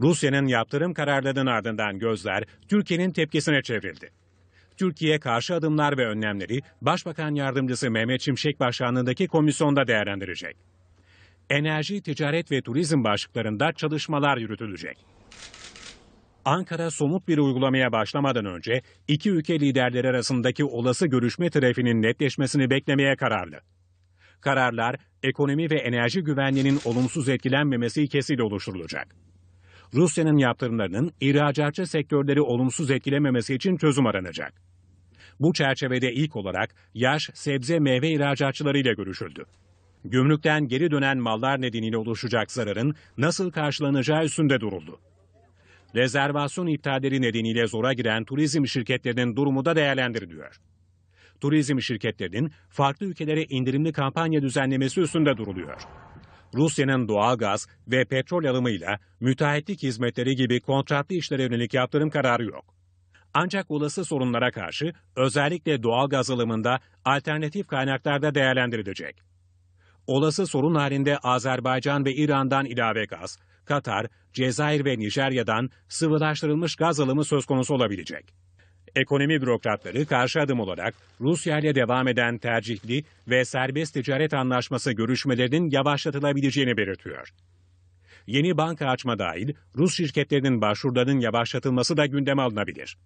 Rusya'nın yaptırım kararlarının ardından gözler Türkiye'nin tepkisine çevrildi. Türkiye karşı adımlar ve önlemleri Başbakan Yardımcısı Mehmet Şimşek başkanlığındaki komisyonda değerlendirecek. Enerji, ticaret ve turizm başlıklarında çalışmalar yürütülecek. Ankara somut bir uygulamaya başlamadan önce iki ülke liderleri arasındaki olası görüşme trafiğinin netleşmesini beklemeye kararlı. Kararlar, ekonomi ve enerji güvenliğinin olumsuz etkilenmemesi ilkesiyle oluşturulacak. Rusya'nın yaptırımlarının ihracatçı sektörleri olumsuz etkilememesi için çözüm aranacak. Bu çerçevede ilk olarak yaş, sebze, meyve ihracatçılarıyla görüşüldü. Gümrükten geri dönen mallar nedeniyle oluşacak zararın nasıl karşılanacağı üstünde duruldu. Rezervasyon iptalleri nedeniyle zora giren turizm şirketlerinin durumu da değerlendiriliyor. Turizm şirketlerinin farklı ülkelere indirimli kampanya düzenlemesi üstünde duruluyor. Rusya'nın doğal gaz ve petrol alımıyla müteahhitlik hizmetleri gibi kontratlı işlere yönelik yaptırım kararı yok. Ancak olası sorunlara karşı özellikle doğal gaz alımında alternatif kaynaklarda değerlendirilecek. Olası sorun halinde Azerbaycan ve İran'dan ilave gaz, Katar, Cezayir ve Nijerya'dan sıvılaştırılmış gaz alımı söz konusu olabilecek. Ekonomi bürokratları karşı adım olarak Rusya ile devam eden tercihli ve serbest ticaret anlaşması görüşmelerinin yavaşlatılabileceğini belirtiyor. Yeni banka açma dahil Rus şirketlerinin başvurularının yavaşlatılması da gündeme alınabilir.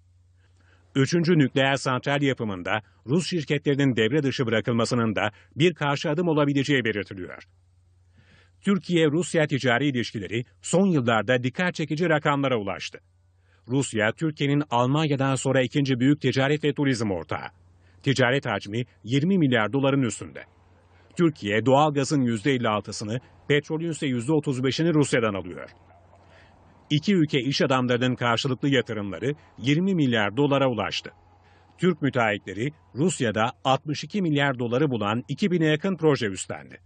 Üçüncü nükleer santral yapımında Rus şirketlerinin devre dışı bırakılmasının da bir karşı adım olabileceği belirtiliyor. Türkiye-Rusya ticari ilişkileri son yıllarda dikkat çekici rakamlara ulaştı. Rusya, Türkiye'nin Almanya'dan sonra ikinci büyük ticaret ve turizm ortağı. Ticaret hacmi 20 milyar doların üstünde. Türkiye doğalgazın %56'sını, petrolün ise %35'ini Rusya'dan alıyor. İki ülke iş adamlarının karşılıklı yatırımları 20 milyar dolara ulaştı. Türk müteahhitleri Rusya'da 62 milyar doları bulan 2000'e yakın proje üstlendi.